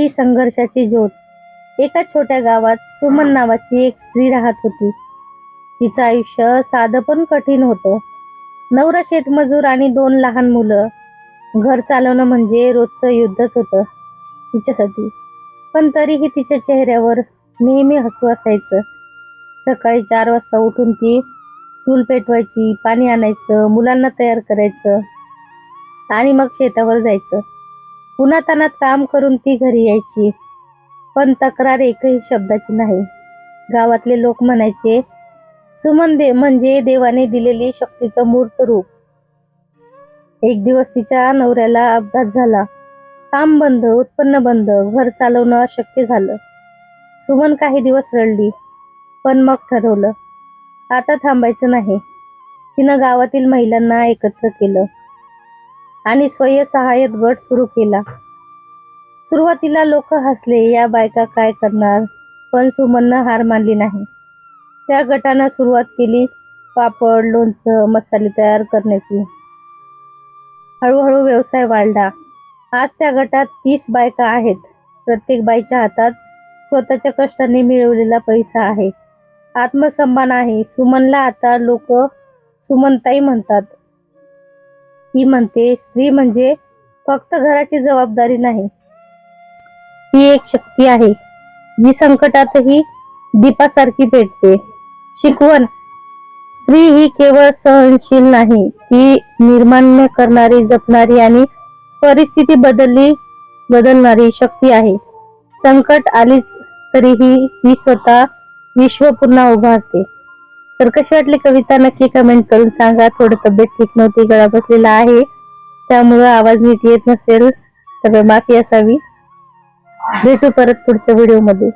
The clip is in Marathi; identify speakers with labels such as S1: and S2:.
S1: ही संघर्षाची ज्योत. एका छोट्या गावात सुमन नावाची एक स्त्री राहत होती. तिचं आयुष्य साधं पण कठीण होतं. नवरा शेतमजूर आणि दोन लहान मुलं. घर चालवणं म्हणजे रोजचं युद्धच होतं तिच्यासाठी. पण तरीही तिच्या चेहऱ्यावर नेहमी हसू असायचं. सकाळी चार वाजता उठून ती चूल पेटवायची पाणी आणायचं मुलांना तयार करायचं आणि मग शेतावर जायचं. पुन्हा तानात काम करून ती घरी यायची. पण तक्रार एकही शब्दाची नाही. गावातले लोक म्हणायचे सुमन दे म्हणजे देवाने दिलेली शक्तीचं मूर्त रूप. एक दिवस तिच्या नवऱ्याला अपघात झाला. काम बंद उत्पन्न बंद घर चालवणं अशक्य झालं. सुमन काही दिवस रडली पण मग ठरवलं आता थांबायचं नाही. तिनं गावातील महिलांना एकत्र केलं. आणि स्वयंसहाय्यत गट सुरू केला. सुरुवातीला लोक हसले या बायका काय करणार? पण सुमननं हार मानली नाही. त्या गटानं सुरुवात केली पापड लोणचं मसाले तयार करण्याची. हळूहळू व्यवसाय वाढला. आज त्या गटात तीस बायका आहेत. प्रत्येक बाईच्या हातात स्वतःच्या कष्टाने मिळवलेला पैसा आहे. आत्मसन्मान आहे. सुमनला आता लोक सुमनताई म्हणतात. ती म्हणते स्त्री म्हणजे फक्त घराची जबाबदारी नाही. ती एक शक्ती आहे जी संकटातही दीपासारखी पेटते. शिकवण स्त्री ही केवळ सहनशील नाही ती निर्माण करणारी जपणारी आणि परिस्थिती बदलली बदलणारी शक्ती आहे. संकट आलीच तरीही ती स्वतः विश्व पुन्हा उभारते. तर कशी वाटली कविता? नक्की कमेंट करून सांगा. थोडं तब्येत ठीक नव्हती गळा बसलेला आहे. त्यामुळं आवाज नीट येत नसेल. तर माफी असावी. भेटू परत पुढच्या व्हिडिओमध्ये